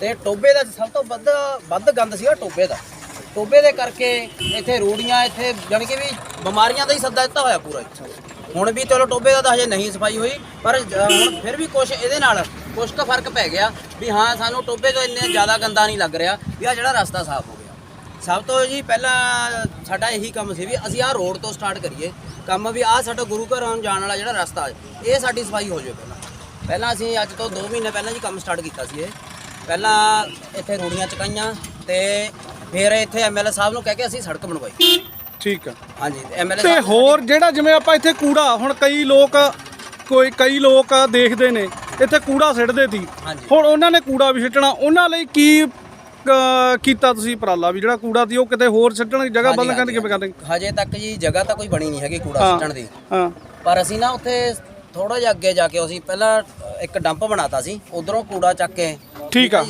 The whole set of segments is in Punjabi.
ਤੇ ਟੋਬੇ ਦਾ ਸਭ ਤੋਂ ਵੱਧ ਵੱਧ ਗੰਦ ਸੀਗਾ ਟੋਬੇ ਦਾ। ਟੋਬੇ ਦੇ ਕਰਕੇ ਇੱਥੇ ਰੂੜੀਆਂ, ਇੱਥੇ ਜਾਣੀ ਕਿ ਵੀ ਬਿਮਾਰੀਆਂ ਦਾ ਹੀ ਸੱਦਾ ਦਿੱਤਾ ਹੋਇਆ ਪੂਰਾ ਹੁਣ ਵੀ ਚਲੋ ਟੋਬੇ ਦਾ ਤਾਂ ਹਜੇ ਨਹੀਂ ਸਫ਼ਾਈ ਹੋਈ, ਪਰ ਹੁਣ ਫਿਰ ਵੀ ਕੁਝ ਇਹਦੇ ਨਾਲ ਕੁਝ ਤਾਂ ਫ਼ਰਕ ਪੈ ਗਿਆ ਵੀ ਹਾਂ, ਸਾਨੂੰ ਟੋਬੇ ਤੋਂ ਇੰਨੇ ਜ਼ਿਆਦਾ ਗੰਦਾ ਨਹੀਂ ਲੱਗ ਰਿਹਾ ਵੀ ਆ ਜਿਹੜਾ ਰਸਤਾ ਸਾਫ਼ ਹੋ ਗਿਆ। ਸਭ ਤੋਂ ਜੀ ਪਹਿਲਾਂ ਸਾਡਾ ਇਹੀ ਕੰਮ ਸੀ ਵੀ ਅਸੀਂ ਆਹ ਰੋਡ ਤੋਂ ਸਟਾਰਟ ਕਰੀਏ। ਕੰਮ ਵੀ ਆਹ ਸਾਡਾ ਗੁਰੂ ਘਰ ਆਉਣ ਜਾਣ ਵਾਲਾ ਜਿਹੜਾ ਰਸਤਾ, ਇਹ ਸਾਡੀ ਸਫ਼ਾਈ ਹੋ ਜਾਵੇ ਪਹਿਲਾਂ। ਪਹਿਲਾਂ ਅਸੀਂ ਅੱਜ ਤੋਂ 2 ਮਹੀਨੇ ਪਹਿਲਾਂ ਜੀ ਕੰਮ ਸਟਾਰਟ ਕੀਤਾ ਸੀ ਇਹ। ਪਹਿਲਾਂ ਇੱਥੇ ਰੋੜੀਆਂ ਚਕਾਈਆਂ ਤੇ ਫਿਰ ਇੱਥੇ ਐਮਐਲਏ ਸਾਹਿਬ ਨੂੰ ਕਹਿ ਕੇ ਅਸੀਂ ਸੜਕ ਬਣਵਾਈ। ਠੀਕ ਆ। ਹਾਂਜੀ ਐਮਐਲਏ ਤੇ ਹੋਰ ਜਿਹੜਾ ਜਿਵੇਂ ਆਪਾਂ ਇੱਥੇ ਕੂੜਾ ਹੁਣ ਕਈ ਲੋਕ ਕੋਈ ਕਈ ਲੋਕ ਦੇਖਦੇ ਨੇ ਇੱਥੇ ਕੂੜਾ ਸਿੱਟਦੇ ਸੀ। ਹਾਂਜੀ। ਹੁਣ ਉਹਨਾਂ ਨੇ ਕੂੜਾ ਵੀ ਸਿੱਟਣਾ। ਉਹਨਾਂ ਲਈ ਕੀ ਅ, ਕੀਤਾ ਤੁਸੀਂ ਉਪਰਾਲਾ ਵੀ? ਜਿਹੜਾ ਕੂੜਾ ਸੀ ਉਹ ਕਿਤੇ ਹੋਰ ਸਿੱਟਣ ਦੀ ਜਗ੍ਹਾ ਬਦਲ ਕਰਨ ਕਿਵੇਂ ਕਰਦੇ? ਹਜੇ। ਤੱਕ ਜੀ ਜਗ੍ਹਾ ਤਾਂ ਕੋਈ ਬਣੀ ਨਹੀਂ ਹੈਗੀ ਕੂੜਾ ਹਾਂ। ਸਿੱਟਣ ਦੀ। ਹਾਂ। ਪਰ ਅਸੀਂ ਨਾ ਉੱਥੇ ਥੋੜਾ ਜਿਹਾ ਅੱਗੇ ਜਾ ਕੇ ਅਸੀਂ ਪਹਿਲਾਂ ਇੱਕ ਡੰਪ ਬਣਾਤਾ ਸੀ। ਉਧਰੋਂ ਕੂੜਾ ਚੱਕ ਕੇ ਠੀਕ ਆ।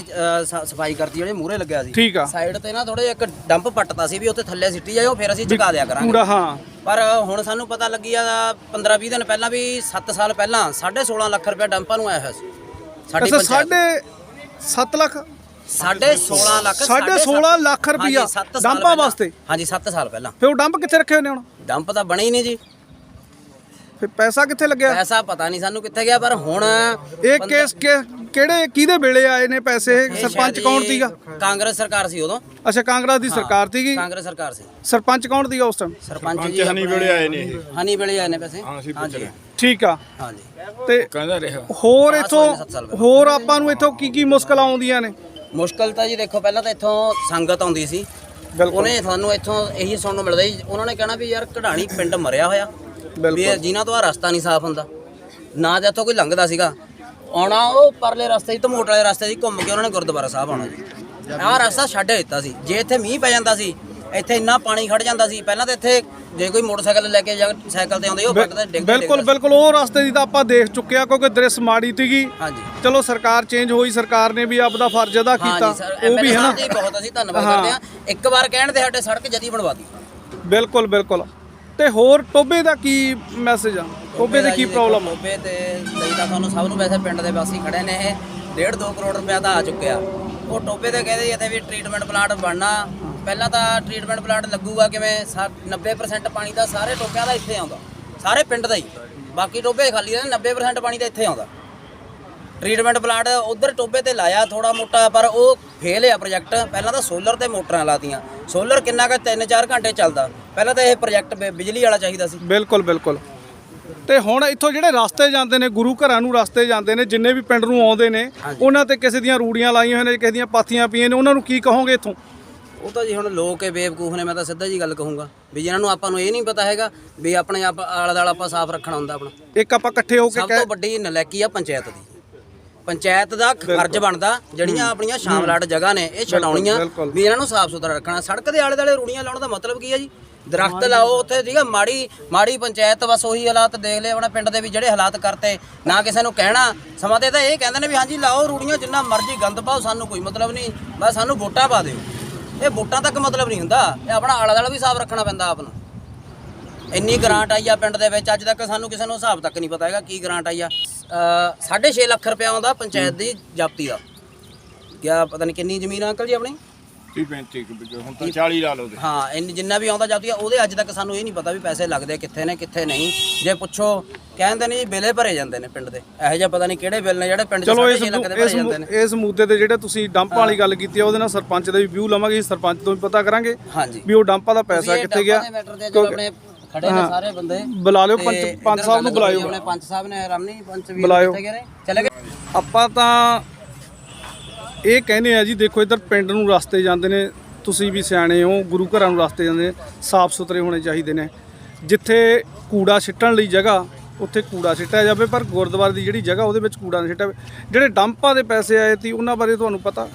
ਸ- ਸਫ਼ਾਈ ਕਰਤੀ ਜਿਹੜੇ ਮੂਹਰੇ ਲੱਗਿਆ ਸੀ ਠੀਕ ਆ। ਸਾਈਡ ਤੇ ਨਾ ਥੋੜਾ ਇੱਕ ਡੰਪ ਪੱਟਤਾ ਸੀ ਵੀ ਉੱਥੇ ਥੱਲੇ ਸਿੱਟੀ ਜਾਇਓ ਫਿਰ ਅਸੀਂ ਚੁਕਾ ਦਿਆ ਕਰਾਂਗੇ ਕੂੜਾ ਹਾਂ ਪਰ ਹੁਣ ਸਾਨੂੰ ਪਤਾ ਲੱਗੀ ਆ 15 20 ਦਿਨ ਪਹਿਲਾਂ ਵੀ 7 ਸਾਲ ਪਹਿਲਾਂ 16.5 ਲੱਖ ਰੁਪਏ ਡੰਪਾਂ ਨੂੰ ਆਇਆ ਹੋਇਆ ਸੀ ਸਾਡੀ ਅੱਛਾ ਪੰਚਾਇਤ ਸਾਢੇ 7 ਲੱਖ ਸਾਢੇ 16 ਲੱਖ ਸਾਢੇ 16 ਲੱਖ ਰੁਪਈਆ ਡੰਪਾਂ। ਵਾਸਤੇ? ਹਾਂਜੀ 7 ਸਾਲ ਪਹਿਲਾਂ ਫਿਰ ਉਹ ਡੰਪ ਕਿੱਥੇ ਰੱਖੇ ਹੋਏ ਨੇ ਹੁਣ ਡੰਪ ਤਾਂ ਬਣੇ ਹੀ ਨਹੀਂ ਜੀ ਫਿਰ ਪੈਸਾ ਕਿੱਥੇ ਲੱਗਿਆ? ਪੈਸਾ ਪਤਾ ਨਹੀਂ ਸਾਨੂੰ ਕਿੱਥੇ ਗਿਆ ਪਰ ਹੁਣ ਇਹ ਕੇਸ ਕਿ- ਕਿਹੜੇ ਕਿਹਦੇ ਵੇਲੇ ਆਏ ਨੇ ਪੈਸੇ? ਇਹ ਸਰਪੰਚ ਸ਼ਾਇਦ ਕੌਣ ਸੀਗਾ? ਕਾਂਗਰਸ ਸਰਕਾਰ ਸੀ ਉਦੋਂ। ਅੱਛਾ ਕਾਂਗਰਸ ਦੀ ਸਰਕਾਰ ਸੀਗੀ। ਕਾਂਗਰਸ ਸਰਕਾਰ ਸੀ। ਸਰਪੰਚ ਕੌਣ ਸੀਗਾ ਉਸ ਟਾਈਮ ਸਰਪੰਚ ਜੀ ਹਨੀ ਵੇਲੇ ਆਏ ਨੇ ਹਨੀ ਵੇਲੇ ਆਏ ਨੇ ਪੈਸੇ। ਹਾਂਜੀ। ਠੀਕ ਆ। ਹਾਂਜੀ। ਤੇ ਕਹਿੰਦਾ ਰਿਹਾ। ਹੋਰ ਸੱਤ ਸਾਲ ਪਹਿਲਾਂ। ਹੋਰ ਆਪਾਂ ਨੂੰ ਇੱਥੋਂ ਕੀ ਕੀ ਮੁਸ਼ਕਲਾਂ ਆਉਂਦੀਆਂ ਨੇ? ਮੁਸ਼ਕਲ ਤਾਂ ਜੀ ਦੇਖੋ ਪਹਿਲਾਂ ਤਾਂ ਇੱਥੋਂ ਸੰਗਤ ਆਉਂਦੀ ਸੀ। ਬਿਲਕੁਲ। ਉਹਨੇ ਸਾਨੂੰ ਇੱਥੋਂ ਇਹੀ ਸੁਣਨ ਨੂੰ ਮਿਲਦਾ ਜੀ ਉਹਨਾਂ ਨੇ ਕਹਿਣਾ ਵੀ ਯਾਰ ਕਢਾਣੀ ਪਿੰਡ ਮਰਿਆ ਹੋਇਆ। ਵੀ ਇਹ ਜਿਨ੍ਹਾਂ ਤੋਂ ਆ ਰਸਤਾ ਨਹੀਂ ਸਾਫ਼ ਹੁੰਦਾ ਨਾ ਤੇ ਇੱਥੋਂ ਕੋਈ ਲੰਘਦਾ ਸੀਗਾ। ਆਉਣਾ ਉਹ ਪਰਲੇ ਰਸਤੇ 'ਚ ਧਮੋਟ ਵਾਲੇ ਰਸਤੇ 'ਚ ਘੁੰਮ ਕੇ ਉਹਨਾਂ ਨੇ ਗੁਰਦੁਆਰਾ ਸਾਹਿਬ ਆਉਣਾ ਜੀ ਆਹ ਰਸਤਾ ਛੱਡ ਦਿੱਤਾ ਸੀ। ਜੇ ਇੱਥੇ ਮੀਂਹ ਪੈ ਜਾਂਦਾ ਸੀ ਇੱਥੇ ਇੰਨਾ ਪਾਣੀ ਖੜ ਜਾਂਦਾ ਸੀ ਪਹਿਲਾਂ ਤਾਂ ਇੱਥੇ ਜੇ ਕੋਈ ਮੋਟਰਸਾਈਕਲ ਲੈ ਕੇ ਜਾਂ ਸਾਈਕਲ ਤੇ ਆਉਂਦੇ ਉਹ ਤੇ ਡਿੱਗ ਬਿਲਕੁਲ ਬਿਲਕੁਲ ਉਹ ਰਸਤੇ ਦੀ ਤਾਂ ਆਪਾਂ ਦੇਖ ਚੁੱਕੇ ਆ ਕਿਉਂਕਿ ਦ੍ਰਿਸ਼ ਮਾੜੀ ਸੀਗੀ। ਹਾਂਜੀ। ਚਲੋ ਸਰਕਾਰ ਚੇਂਜ ਹੋਈ ਸਰਕਾਰ ਨੇ ਵੀ ਆਪਦਾ ਫਰਜ਼ ਅਦਾ ਕੀਤਾ ਉਹ ਵੀ ਹੈ ਨਾ। ਬਹੁਤ ਅਸੀਂ ਧੰਨਵਾਦ। ਕਰਦੇ ਹਾਂ। ਇੱਕ ਵਾਰ ਕਹਿਣ ਤੇ ਸਾਡੇ ਸੜਕ ਜਦੀ ਬਣਵਾ ਦਿੱਤੀ। ਬਿਲਕੁਲ ਬਿਲਕੁਲ। ਤੇ ਹੋਰ ਟੋਬੇ ਦਾ ਕੀ ਮੈਸੇਜ ਆ? ਟੋਬੇ ਦੀ ਕੀ ਪ੍ਰੋਬਲਮ ਆ? ਟੋਬੇ ਤੇ ਲਈ ਤਾਂ ਤੁਹਾਨੂੰ ਸਭ ਨੂੰ ਵੈਸੇ ਪਿੰਡ ਦੇ ਵਾਸੀ ਖੜੇ ਨੇ ਇਹ। 1.5 2 ਕਰੋੜ ਰੁਪਇਆ ਤਾਂ ਆ ਚੁੱਕਿਆ। ਉਹ ਟੋਬੇ ਤੇ ਕਹਿੰਦੇ ਇੱਥੇ ਵੀ ਟ੍ਰੀਟਮੈਂਟ ਪਲਾਂਟ ਬਣਨਾ। ਪਹਿਲਾਂ ਤਾਂ ਟ੍ਰੀਟਮੈਂਟ ਪਲਾਂਟ ਲੱਗੂਗਾ ਕਿਵੇਂ? ਸਾ- 90% ਪਾਣੀ ਦਾ ਸਾਰੇ ਟੋਬਿਆਂ ਦਾ ਇੱਥੇ ਆਉਂਦਾ। ਸਾਰੇ ਪਿੰਡ ਦਾ ਹੀ। ਬਾਕੀ ਟੋਬੇ ਖਾਲੀ ਨੇ 90% ਪਾਣੀ ਤਾਂ ਇੱਥੇ ਆਉਂਦਾ। ਟ੍ਰੀਟਮੈਂਟ ਪਲਾਂਟ ਉਧਰ ਟੋਬੇ ਤੇ ਲਾਇਆ ਥੋੜਾ ਮੋਟਾ ਪਰ ਉਹ ਫੇਲ ਆ ਪ੍ਰੋਜੈਕਟ ਪਹਿਲਾਂ ਤਾਂ ਸੋਲਰ ਤੇ ਮੋਟਰਾਂ ਲਾਤੀਆਂ। ਸੋਲਰ ਕਿੰਨਾ ਕੁ 3-4 ਘੰਟੇ ਚੱਲਦਾ। ਪਹਿਲਾਂ ਤਾਂ ਇਹ ਪ੍ਰੋਜੈਕਟ ਬਿਜਲੀ ਵਾਲਾ ਚਾਹੀਦਾ ਸੀ। ਬਿਲਕੁਲ ਬਿਲਕੁਲ। ਤੇ ਹੁਣ ਇੱਥੋਂ ਜਿਹੜੇ ਰਸਤੇ ਜਾਂਦੇ ਨੇ ਗੁਰੂ ਘਰਾਂ ਨੂੰ ਰਸਤੇ ਜਾਂਦੇ ਨੇ ਜਿੰਨੇ ਵੀ ਪਿੰਡ ਨੂੰ ਆਉਂਦੇ ਨੇ ਉਹਨਾਂ ਤੇ ਕਿਸੇ ਦੀਆਂ ਰੂੜੀਆਂ ਲਾਈਆਂ ਹੋਈਆਂ ਨੇ ਕਿਸੇ ਦੀਆਂ ਪਾਥੀਆਂ ਪਈਆਂ ਨੇ ਉਹਨਾਂ ਨੂੰ ਕੀ ਕਹੋਗੇ ਇੱਥੋਂ? ਉਹ ਤਾਂ ਜੀ ਹੁਣ ਲੋਕ ਇਹ ਬੇਵਕੂਫ ਨੇ ਮੈਂ ਤਾਂ ਸਿੱਧਾ ਜੀ ਗੱਲ ਕਹੂੰਗਾ। ਵੀ ਜਿਨ੍ਹਾਂ ਨੂੰ ਆਪਾਂ ਨੂੰ ਇਹ ਨਹੀਂ ਪਤਾ ਹੈਗਾ ਵੀ ਆਪਣੇ ਆਪ ਆਲਾ ਦਾਲਾ ਆਪਾਂ ਸਾਫ਼ ਰੱਖਣਾ ਹੁੰਦਾ ਆਪਣਾ। ਇੱਕ ਆਪਾਂ ਇਕੱਠੇ ਹੋ ਕੇ ਸਭ ਤੋਂ ਵੱਡੀ ਨਲੈਕੀ ਆ ਪੰਚਾਇਤ ਦੀ। ਪੰਚਾਇਤ ਦਾ ਫਰਜ਼ ਬਣਦਾ ਜਿਹੜੀਆਂ ਆਪਣੀਆਂ ਸ਼ਾਮਲਾਟ ਜਗ੍ਹਾ ਨੇ ਇਹ ਛਡਾਉਣੀਆਂ। ਵੀ ਇਹਨਾਂ ਨੂੰ ਸਾਫ਼ ਸੁਥਰਾ ਰੱਖਣਾ। ਸੜਕ ਦੇ ਆਲੇ ਦਾਲੇ ਰੂੜੀਆਂ ਲਾਉਣ ਦਾ ਮਤਲਬ ਕੀ ਹੈ ਜੀ? ਦਰਖਤ ਲਾਓ ਉੱਥੇ ਠੀਕ ਆ ਮਾੜੀ ਮਾੜੀ ਪੰਚਾਇਤ ਬਸ ਉਹੀ ਹਾਲਾਤ ਦੇਖ ਲਏ ਆਪਣਾ ਪਿੰਡ ਦੇ ਵੀ ਜਿਹੜੇ ਹਾਲਾਤ ਕਰਤੇ ਨਾ ਕਿਸੇ ਨੂੰ ਕਹਿਣਾ। ਸਮਾਂ ਤੇ ਤਾਂ ਇਹ ਕਹਿੰਦੇ ਨੇ ਵੀ ਹਾਂਜੀ ਲਾਓ ਰੂੜੀਆਂ ਜਿੰਨਾ ਮਰਜ਼ੀ ਗੰਦ ਪਾਓ ਸਾਨੂੰ ਕੋਈ ਮਤਲਬ ਨਹੀਂ। ਬਸ ਸਾਨੂੰ ਵੋਟਾਂ ਪਾ ਦਿਓ। ਇਹ ਵੋਟਾਂ ਤੱਕ ਮਤਲਬ ਨਹੀਂ ਹੁੰਦਾ। ਇਹ ਆਪਣਾ ਆਲਾ ਦਾਲਾ ਵੀ ਸਾਫ਼ ਰੱਖਣਾ ਪੈਂਦਾ ਆਪ ਨੂੰ। ਇੰਨੀ ਗ੍ਰਾਂਟ ਆਈ ਆ ਪਿੰਡ ਦੇ ਵਿੱਚ ਅੱਜ ਤੱਕ ਸਾਨੂੰ ਕਿਸੇ ਨੂੰ ਹਿਸਾਬ ਤੱਕ ਨਹੀਂ ਪਤਾ ਹੈਗਾ ਕੀ ਗ੍ਰਾਂਟ ਆਈ ਆ। 6.5 ਲੱਖ ਰੁਪਏ ਆਉਂਦਾ ਪੰਚਾਇਤ ਦੀ ਜਾਪਤੀ ਦਾ। ਕਿਆ ਪਤਾ ਨਹੀਂ ਕਿੰਨੀ ਜ਼ਮੀਨ ਆ ਅੰਕਲ ਜੀ ਆਪਣੀ? 30 35 ਕੁ ਬਿੱਗੇ ਹੁਣ ਤਾਂ 40 ਲਾ ਲਓ ਤੇ ਹਾਂ ਇੰਨੀ ਜਿੰਨਾ ਵੀ ਆਉਂਦਾ ਜਾਪਤੀ ਆ ਉਹਦੇ ਅੱਜ ਤੱਕ ਸਾਨੂੰ ਇਹ ਨਹੀਂ ਪਤਾ ਵੀ ਪੈਸੇ ਲੱਗਦੇ ਕਿੱਥੇ ਨੇ ਕਿੱਥੇ ਨਹੀਂ। ਜੇ ਪੁੱਛੋ ਕਹਿੰਦੇ ਨੇ ਜੀ ਬਿੱਲੇ ਭਰੇ ਜਾਂਦੇ ਨੇ ਪਿੰਡ ਦੇ। ਇਹੋ ਜਿਹਾ ਪਤਾ ਨਹੀਂ ਕਿਹੜੇ ਬਿੱਲ ਨੇ ਜਿਹੜੇ ਪਿੰਡ 'ਚ ਚਲੋ ਇਸ 6.5 ਲੱਖ ਦੇ ਇਸ ਭਰੇ ਜਾਂਦੇ ਨੇ। ਇਸ ਮੁੱਦੇ ਤੇ ਜਿਹੜੇ ਤੁਸੀਂ ਡੰਪ ਵਾਲੀ ਗੱਲ ਕੀਤੀ ਆ ਉਹਦੇ ਨਾਲ ਸਰਪੰਚ ਦਾ ਵੀ ਵਿਊ ਲਵਾਂਗੇ ਸਰਪੰਚ ਤੋਂ ਵੀ ਪਤਾ ਕਰਾਂਗੇ ਹਾਂਜੀ। ਵੀ ਉਹ ਡੰਪਾਂ ਦਾ ਪੈਸਾ ਕਿੱਥੇ ਗਿਆ। ਦੇ ਮੈਟਰ ਤੇ ਜਦੋਂ ਆਪਣੇ ਖੜੇ ਨੇ ਸਾਰੇ ਬੰਦੇ। ਬੁਲਾ ਲਿਓ ਪੰਚ ਪੰਚ ਇੱਧਰ ਸਾਹਿਬ ਨੂੰ ਗੱਲ ਬੁਲਾਇਓ। ਆਪਣੇ ਪੰਚ ਸਾਹਿਬ ਨੇ ਰਾਮਨੀ ਪੰਚ ਵੀ ਬੁਲਾਇਓ। ਕਿੱਥੇ ਗਏ ਨੇ? ਚਲੇ ਗਏ? ਆਪਾਂ ਤਾਂ ਇਹ ਕਹਿੰਦੇ ਆ ਜੀ ਦੇਖੋ ਇੱਧਰ ਪਿੰਡ ਨੂੰ ਰਸਤੇ ਜਾਂਦੇ ਨੇ ਤੁਸੀਂ ਵੀ ਸਿਆਣੇ ਹੋ ਗੁਰੂ ਘਰਾਂ ਨੂੰ ਰਸਤੇ ਜਾਂਦੇ ਨੇ ਸਾਫ਼ ਸੁਥਰੇ ਹੋਣੇ ਚਾਹੀਦੇ ਨੇ। ਜਿੱਥੇ ਕੂੜਾ ਸਿੱਟਣ ਲਈ ਜਗ੍ਹਾ ਉੱਥੇ ਕੂੜਾ ਸਿੱਟਿਆ ਜਾਵੇ ਪਰ ਗੁਰਦੁਆਰੇ ਦੀ ਜਿਹੜੀ ਜਗ੍ਹਾ ਉਹਦੇ ਵਿੱਚ ਕੂੜਾ ਨਹੀਂ ਸਿੱਟਿਆ ਜਾਵੇ। ਜਿਹੜੇ ਡੰਪਾਂ ਦੇ ਪੈਸੇ ਆਏ ਤੀ ਉਹਨਾਂ ਬਾਰੇ ਤੁਹਾਨੂੰ ਪਤਾ?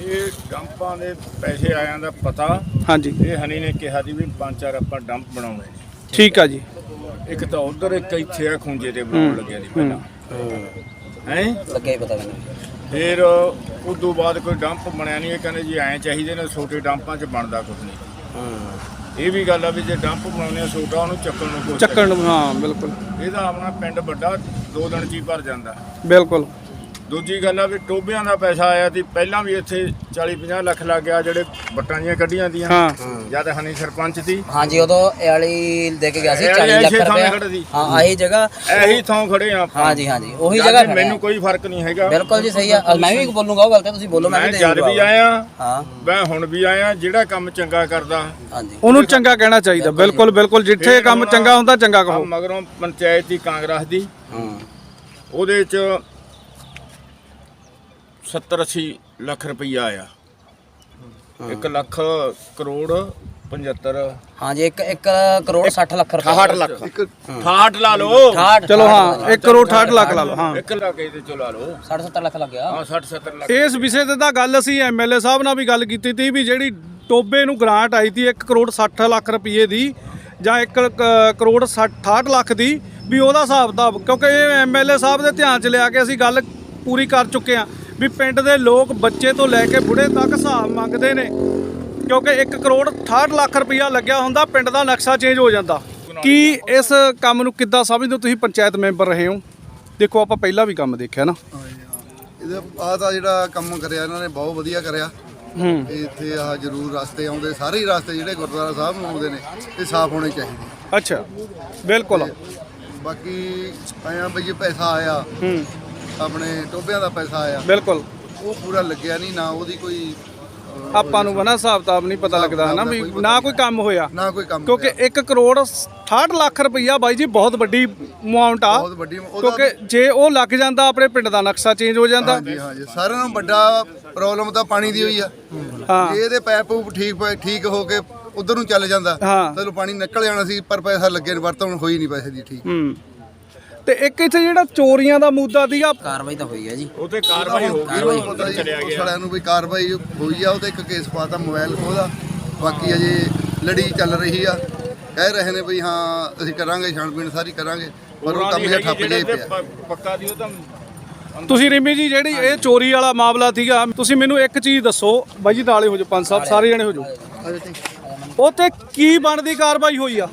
ਇਹ ਡੰਪਾਂ ਦੇ ਪੈਸੇ ਆਇਆਂ ਦਾ ਪਤਾ। ਹਾਂਜੀ। ਇਹ ਹਨੀ ਨੇ ਕਿਹਾ ਸੀ ਵੀ ਪੰਜ ਚਾਰ ਆਪਾਂ ਡੰਪ ਬਣਾਉਣੇ। ਠੀਕ ਆ ਜੀ। ਇੱਕ ਤਾਂ ਉਧਰ ਇੱਕ ਇੱਥੇ ਆ ਖੁੰਝੇ ਤੇ ਬਣਾਉਣ ਲੱਗਿਆ ਸੀ ਪਹਿਲਾਂ। ਹੈ। ਲੱਗੇ ਪਤਾ ਮੈਨੂੰ ਫਿਰ ਉਸ ਤੋਂ ਬਾਅਦ ਕੋਈ ਡੰਪ ਬਣਿਆ ਨਹੀਂ ਇਹ ਕਹਿੰਦੇ ਜੀ ਐਂ ਚਾਹੀਦੇ ਨੇ ਛੋਟੇ ਡੰਪਾਂ 'ਚ ਬਣਦਾ ਕੁਝ ਨਹੀਂ। ਇਹ ਵੀ ਗੱਲ ਆ ਵੀ ਜੇ ਡੰਪ ਬਣਾਉਣੇ ਆ ਛੋਟਾ ਉਹਨੂੰ ਚੱਕਣ ਨੂੰ ਕੋਈ ਚੱਕਣ ਨੂੰ ਹਾਂ ਬਿਲਕੁਲ। ਇਹਦਾ ਆਪਣਾ ਪਿੰਡ ਵੱਡਾ ਦੋ ਦਿਨ 'ਚ ਹੀ ਭਰ ਜਾਂਦਾ। ਬਿਲਕੁਲ। ਦੂਜੀ ਗੱਲ ਆ ਵੀ ਟੋਬਿਆਂ ਦਾ ਪੈਸਾ ਆਇਆ ਸੀ ਪਹਿਲਾਂ ਵੀ ਇੱਥੇ 40 50 ਲੱਖ ਲੱਗ ਗਿਆ ਜਿਹੜੇ ਵੱਟਾਂ ਦੀਆਂ ਕੱਢੀਆਂ ਦੀਆਂ ਹਾਂ। ਜਦ ਹਨੀ ਸਰਪੰਚ ਸੀ ਹਾਂਜੀ ਉਦੋਂ ਇਹ ਵਾਲੀ ਦੇ ਕੇ ਗਿਆ ਸੀ ਇਹ 40 ਲੱਖ ਤੇ ਰੁਪਏ। ਹਾਂ ਆਹੀ ਜਗ੍ਹਾ। ਇਹੀ ਥਾਂ ਖੜੇ ਆ ਆਪਾਂ। ਹਾਂਜੀ ਹਾਂਜੀ ਉਹੀ ਜਦ ਜਗ੍ਹਾ ਮੈਨੂੰ। ਕੋਈ ਫ਼ਰਕ ਨਹੀਂ ਹੈਗਾ। ਬਿਲਕੁਲ ਜੀ ਸਹੀ ਆ। ਮੈਂ ਵੀ ਬੋਲੂੰਗਾ ਉਹ ਗੱਲ ਤੇ ਤੁਸੀਂ ਬੋਲੋ ਮੈਂ ਮੈਂ ਵੀ ਜਦ ਵੀ। ਆਇਆ ਹਾਂ। ਮੈਂ ਹੁਣ ਵੀ ਆਇਆ ਜਿਹੜਾ ਕੰਮ ਚੰਗਾ ਕਰਦਾ। ਹਾਂਜੀ। ਉਹਨੂੰ ਚੰਗਾ ਕਹਿਣਾ ਚਾਹੀਦਾ। ਬਿਲਕੁਲ ਬਿਲਕੁਲ ਜਿੱਥੇ ਕੰਮ ਚੰਗਾ ਹੁੰਦਾ ਚੰਗਾ ਆਹ ਕਹੋ। ਮਗਰੋਂ ਪੰਚਾਇਤ ਦੀ ਕਾਂਗਰਸ ਦੀ। ਹੂੰ। ਉਹਦੇ ਚ 70 80 ਲੱਖ ਰੁਪਈਆ ਆਇਆ। 1 ਲੱਖ ਕਰੋੜ 75 ਹਾਂਜੀ 1 1 ਕਰੋੜ 60 ਲੱਖ ਰੁਪਏ 68 ਲੱਖ। 68 ਲਾ ਲਓ। 68 ਚਲੋ ਹਾਂ 1 ਕਰੋੜ 68 ਲੱਖ ਲਾ ਲਓ ਹਾਂ। 1 ਲੱਖ ਇਹਦੇ ਚੋਂ ਲਾ ਲਓ। 60 70 ਲੱਖ ਲੱਗ ਗਿਆ ਹਾਂ 60 70 ਲੱਖ। ਇਸ ਵਿਸ਼ੇ ਤੇ ਤਾਂ ਗੱਲ ਅਸੀਂ ਐਮਐਲਏ ਸਾਹਿਬ ਨਾਲ ਵੀ ਗੱਲ ਕੀਤੀ ਤੀ ਵੀ ਜਿਹੜੀ ਟੋਬੇ ਨੂੰ ਗ੍ਰਾਂਟ ਆਈ ਤੀ 1 ਕਰੋੜ 60 ਲੱਖ ਰੁਪਏ ਦੀ ਜਾਂ 1 ਕਰੋੜ 68 ਲੱਖ ਦੀ ਵੀ ਉਹਦਾ ਹਿਸਾਬ ਕਿਤਾਬ ਕਿਉਂਕਿ ਇਹ ਐਮਐਲਏ ਸਾਹਿਬ ਦੇ ਧਿਆਨ 'ਚ ਲਿਆ ਕੇ ਅਸੀਂ ਗੱਲ ਪੂਰੀ ਕਰ ਚੁੱਕੇ ਹਾਂ। ਵੀ ਪਿੰਡ ਦੇ ਲੋਕ ਬੱਚੇ ਤੋਂ ਲੈ ਕੇ ਬੁੜੇ ਤੱਕ ਹਿਸਾਬ ਮੰਗਦੇ ਨੇ। ਕਿਉਂਕਿ 1 ਕਰੋੜ 68 ਲੱਖ ਰੁਪਇਆ ਲੱਗਿਆ ਹੁੰਦਾ ਪਿੰਡ ਦਾ ਨਕਸ਼ਾ ਚੇਂਜ ਹੋ ਜਾਂਦਾ। ਕੀ ਇਸ ਕੰਮ ਨੂੰ ਕਿੱਦਾਂ ਸਮਝਦੇ ਹੋ ਤੁਸੀਂ ਪੰਚਾਇਤ ਮੈਂਬਰ ਰਹੇ ਹੋ? ਦੇਖੋ ਆਪਾਂ ਪਹਿਲਾਂ ਵੀ ਕੰਮ ਦੇਖਿਆ ਨਾ। ਇਹਦਾ ਆਹ ਤਾਂ ਜਿਹੜਾ ਕੰਮ ਕਰਿਆ ਇਹਨਾਂ ਨੇ ਬਹੁਤ ਵਧੀਆ ਕਰਿਆ। ਹੂੰ। ਇੱਥੇ ਆਹ ਜ਼ਰੂਰ ਰਸਤੇ ਆਉਂਦੇ ਸਾਰੇ ਹੀ ਰਸਤੇ ਜਿਹੜੇ ਗੁਰਦੁਆਰਾ ਸਾਹਿਬ ਨੂੰ ਆਉਂਦੇ ਨੇ ਇਹ ਸਾਫ਼ ਹੋਣੇ ਚਾਹੀਦੇ। ਅੱਛਾ ਬਿਲਕੁਲ। ਬਾਕੀ ਆਇਆ ਬਈ ਪੈਸਾ ਆਇਆ ਹੂੰ। ਆਪਣੇ ਟੋਬਿਆਂ ਦਾ ਪੈਸਾ ਆਇਆ। ਬਿਲਕੁਲ। ਉਹ ਪੂਰਾ ਲੱਗਿਆ ਨਹੀਂ ਨਾ ਉਹਦੀ ਕੋਈ ਅਹ, ਆਪਾਂ ਨੂੰ ਬਣਾ ਹਿਸਾਬ ਕਿਤਾਬ ਨਹੀਂ ਪਤਾ ਲੱਗਦਾ ਹੈ ਨਾ ਵੀ ਨਾ ਕੋਈ ਕੰਮ ਹੋਇਆ। ਨਾ ਕੋਈ ਕੰਮ ਕਿਉਂਕਿ ਹੋਇਆ। 1 ਕਰੋੜ 68 ਲੱਖ ਰੁਪਈਆ ਬਾਈ ਜੀ ਬਹੁਤ ਵੱਡੀ ਅਮਾਉਂਟ ਆ। ਬਹੁਤ ਵੱਡੀ ਉਹਦਾ ਕਿਉਂਕਿ ਜੇ ਉਹ ਲੱਗ ਜਾਂਦਾ ਆਪਣੇ ਪਿੰਡ ਦਾ ਨਕਸ਼ਾ ਚੇਂਜ ਹੋ ਜਾਂਦਾ। ਹਾਂਜੀ ਹਾਂਜੀ। ਸਾਰਿਆਂ ਨਾਲੋਂ ਵੱਡਾ ਪ੍ਰੋਬਲਮ ਤਾਂ ਪਾਣੀ ਦੀ ਹੋਈ ਆ। ਹਾਂ। ਜੇ ਇਹਦੇ ਪੈਪ ਪੂਪ ਠੀਕ ਪਏ- ਠੀਕ ਹੋ ਕੇ ਉਧਰ ਨੂੰ ਚੱਲ ਜਾਂਦਾ ਹਾਂ। ਚਲੋ ਪਾਣੀ ਨਿਕਲ ਜਾਣਾ ਸੀ ਪਰ ਪੈਸਾ ਲੱਗੇ ਨੇ ਵਰਤੋਂ ਹੋਈ ਨਹੀਂ ਪੈਸੇ ਦੀ ਠੀਕ। ਹੂੰ। ਤੇ ਇੱਕ ਇੱਥੇ ਜਿਹੜਾ ਚੋਰੀਆਂ ਦਾ ਮੁੱਦਾ ਸੀਗਾ ਕਾਰਵਾਈ ਤਾਂ ਹੋਈ ਹੈ ਜੀ। ਉਹ ਤੇ ਕਾਰਵਾਈ ਹੋ ਗਈ ਪਤਾ ਜੀ ਚਲਿਆ ਪੁਲਿਸ ਗਿਆ। ਵਾਲਿਆਂ ਨੂੰ ਵੀ ਕਾਰਵਾਈ ਹੋਈ ਆ ਉਹਦੇ ਇੱਕ ਕੇਸ ਪਾਤਾ ਮੋਬਾਈਲ ਖੋਦਾ ਬਾਕੀ ਅਜੇ ਲੜੀ ਚੱਲ ਰਹੀ ਆ। ਕਹਿ ਰਹੇ ਨੇ ਵੀ ਹਾਂ ਅਸੀਂ ਕਰਾਂਗੇ ਛਾਣਬੀਣ ਸਾਰੀ ਕਰਾਂਗੇ ਪਰ ਉਹ ਕੰਮ ਜਿਹਾ ਠੱਪ ਜੇ ਪਿਆ। ਪੱਕਾ ਦੀ ਉਹ ਤਾਂ ਤੁਸੀਂ ਰਿਮੀ ਜੀ ਜਿਹੜੀ ਇਹ ਚੋਰੀ ਵਾਲਾ ਮਾਮਲਾ ਸੀਗਾ ਤੁਸੀਂ ਮੈਨੂੰ ਇੱਕ ਚੀਜ਼ ਦੱਸੋ। ਬਾਈ ਜੀ ਨਾਲੇ ਹੋ ਜਾਓ ਪੰਜ ਸਾਹਿਬ ਸਾਰੇ ਜਣੇ ਹੋ ਜਾਓ। ਤੇ ਕੀ ਬਣਦੀ ਕਾਰਵਾਈ ਹੋਈ ਆ?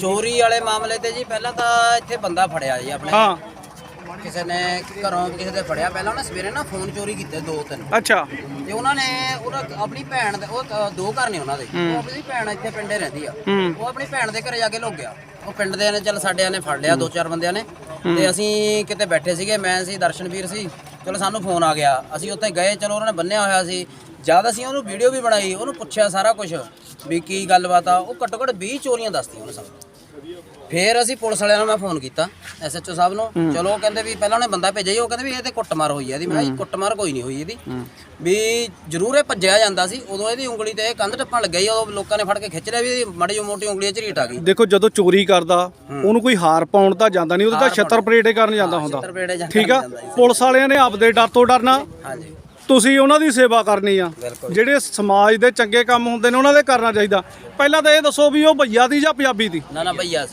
ਚੋਰੀ ਵਾਲੇ ਮਾਮਲੇ ਤੇ ਜੀ ਪਹਿਲਾਂ ਤਾਂ ਇੱਥੇ ਬੰਦਾ ਫੜਿਆ ਜੀ ਆਪਣੇ। ਹਾਂ। ਕਿਸੇ ਨੇ ਘਰੋਂ ਕਿਸੇ ਦੇ ਫੜਿਆ। ਪਹਿਲਾਂ ਉਹਨੇ ਸਵੇਰੇ ਨਾ ਫੋਨ ਚੋਰੀ ਕੀਤੇ ਦੋ ਤਿੰਨ। ਅੱਛਾ। ਤੇ ਉਹਨਾਂ ਨੇ ਉਹਨਾਂ ਆਪਣੀ ਭੈਣ ਦੇ ਉਹ ਅ, ਦੋ ਘਰ ਨੇ ਉਹਨਾਂ ਦੇ। ਉਹ ਆਪਣੀ ਭੈਣ ਇੱਥੇ ਪਿੰਡੇ ਰਹਿੰਦੀ ਆ। ਉਹ ਆਪਣੀ ਭੈਣ ਦੇ ਘਰੇ ਜਾ ਕੇ ਲੁੱਕ ਗਿਆ। ਉਹ ਪਿੰਡ ਦੇ ਨੇ ਚੱਲ ਸਾਡਿਆਂ ਨੇ ਫੜ ਲਿਆ ਦੋ ਚਾਰ ਬੰਦਿਆਂ ਨੇ। ਤੇ ਅਸੀਂ ਕਿਤੇ ਬੈਠੇ ਸੀਗੇ ਮੈਂ ਸੀ ਦਰਸ਼ਨਵੀਰ ਸੀ। ਚਲੋ ਸਾਨੂੰ ਫੋਨ ਆ ਗਿਆ। ਅਸੀਂ ਉੱਥੇ ਗਏ ਚਲੋ ਉਹਨਾਂ ਨੇ ਬੰਨਿਆ ਹੋਇਆ ਸੀ। ਜਦ ਅਸੀਂ ਉਹਨੂੰ ਵੀਡੀਓ ਵੀ ਬਣਾਈ ਉਹਨੂੰ ਪੁੱਛਿਆ ਸਾਰਾ ਕੁਝ ਵੀ ਕੀ ਗੱਲਬਾਤ ਆ ਉਹ ਘੱਟੋ ਘੱਟ 20 ਚੋਰੀਆਂ ਦੱਸਤੀਆਂ ਉਹਨੇ ਸਾਨੂੰ। ਫੇਰ ਅਸੀਂ ਪੁਲਿਸ ਵਾਲਿਆਂ ਨੂੰ ਮੈਂ ਫੋਨ ਕੀਤਾ ਐਸਐਚਓ ਸਾਹਿਬ ਨੂੰ। ਚਲੋ ਉਹ ਕਹਿੰਦੇ ਵੀ ਪਹਿਲਾਂ ਉਹਨੇ ਬੰਦਾ ਭੇਜਿਆ ਜੀ ਉਹ ਕਹਿੰਦੇ ਵੀ ਇਹ ਤੇ ਕੁੱਟਮਾਰ ਹੋਈ ਆ ਇਹਦੀ। ਮੈਂ ਕਿਹਾ ਕੁੱਟਮਾਰ ਕੋਈ ਨਹੀਂ ਹੋਈ ਇਹਦੀ। ਵੀ ਜ਼ਰੂਰ ਇਹ ਭੱਜਿਆ ਜਾਂਦਾ ਸੀ ਉਦੋਂ ਇਹਦੀ ਉਂਗਲੀ ਤੇ ਇਹ ਕੰਧ ਟੱਪਣ ਲੱਗਿਆ ਜੀ ਉਦੋਂ ਲੋਕਾਂ ਨੇ ਫੜ ਕੇ ਖਿੱਚ ਲਿਆ ਵੀ ਇਹਦੀ ਮਾੜੀ ਮੋਟੀ ਉਂਗਲੀ 'ਚ ਰੀਟ ਆ ਗਈ। ਦੇਖੋ ਜਦੋਂ ਚੋਰੀ ਕਰਦਾ ਉਹਨੂੰ ਕੋਈ ਹਾਰ ਪਾਉਣ ਤਾਂ ਜਾਂਦਾ ਨਹੀਂ ਉਹਦਾ ਤਾਂ ਛੱਤਰ ਪਰੇਡੇ ਕਰਨ ਜਾਂਦਾ ਹੁੰਦਾ। ਠੀਕ ਆ। ਪੁਲਿਸ ਵਾਲਿਆਂ ਨੇ ਆਪਦੇ ਡਰ ਤੋਂ ਡਰਨਾ। ਹਾਂਜੀ। ਤੁਸੀਂ ਉਹਨਾਂ ਦੀ ਸੇਵਾ ਕਰਨੀ ਆ। ਜਿਹੜੇ ਸਮਾਜ ਦੇ ਚੰਗੇ ਕੰਮ ਹੁੰਦੇ ਨੇ ਉਹਨਾਂ ਦੇ ਕਰਨਾ ਚਾਹੀਦਾ। ਪਹਿਲਾਂ ਤਾਂ ਇਹ ਦੱਸੋ ਵੀ ਉਹ ਭਈਆ ਦੀ ਜਾਂ ਪੰਜਾਬੀ ਦੀ? ਨਾ ਨਾ ਭਈਆ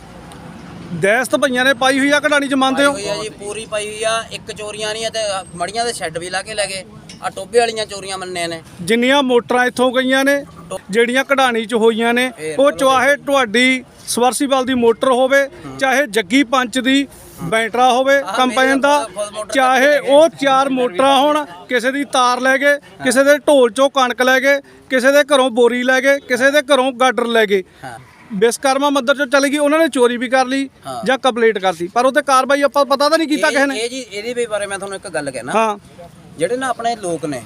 ਦਹਿਸ਼ਤ ਭਈਆਂ ਨੇ ਪਾਈ ਹੋਈ ਆ ਕਢਾਣੀ ਚ ਮੰਨਦੇ ਹੋ? ਹੋਈ ਆ ਜੀ ਪੂਰੀ ਪਾਈ ਹੋਈ ਆ। ਇੱਕ ਚੋਰੀਆਂ ਨਹੀਂ ਤੇ ਮੜੀਆਂ ਦੇ ਸ਼ੈੱਡ ਵੀ ਲਾ ਕੇ ਲੈ ਗਏ। ਆ ਟੋਬੇ ਵਾਲੀਆਂ ਚੋਰੀਆਂ ਮੰਨੇ ਨੇ। ਜਿੰਨੀਆਂ ਮੋਟਰਾਂ ਇੱਥੋਂ ਗਈਆਂ ਨੇ ਜਿਹੜੀਆਂ ਕਢਾਣੀ ਚ ਹੋਈਆਂ ਨੇ ਉਹ ਚਾਹੇ ਤੁਹਾਡੀ ਸਵਰਸੀਬਲ ਦੀ ਮੋਟਰ ਹੋਵੇ ਚਾਹੇ ਜੱਗੀ ਪੰਚ ਦੀ ਬੈਟਰਾ ਹੋਵੇ ਕੰਪੈਨ ਦਾ ਚਾਹੇ ਉਹ ਚਾਰ ਮੋਟਰਾਂ ਹੋਣ ਕਿਸੇ ਦੀ ਤਾਰ ਲੈ ਗਏ ਕਿਸੇ ਦੇ ਢੋਲ ਚੋਂ ਕਣਕ ਲੈ ਗਏ ਕਿਸੇ ਦੇ ਘਰੋਂ ਬੋਰੀ ਲੈ ਗਏ ਕਿਸੇ ਦੇ ਘਰੋਂ ਗਾਡਰ ਲੈ ਗਏ। ਵਿਸਕਰਮਾ ਮੰਦਰ ਚੋਂ ਚਲੀ ਗਈ ਉਹਨਾਂ ਨੇ ਚੋਰੀ ਵੀ ਕਰ ਲਈ। ਜਾਂ ਕੰਪਲੀਟ ਕਰਤੀ ਪਰ ਉਹਤੇ ਕਾਰਵਾਈ ਆਪਾਂ ਪਤਾ ਤਾਂ ਨਹੀਂ ਕੀਤਾ ਕਿਸੇ ਨੇ। ਇਹ ਜੀ ਇਹਦੇ ਬਾਰੇ ਮੈਂ ਤੁਹਾਨੂੰ ਇੱਕ ਗੱਲ ਕਹਿਣਾ। ਹਾਂ। ਜਿਹੜੇ ਨਾ ਆਪਣੇ ਲੋਕ ਨੇ।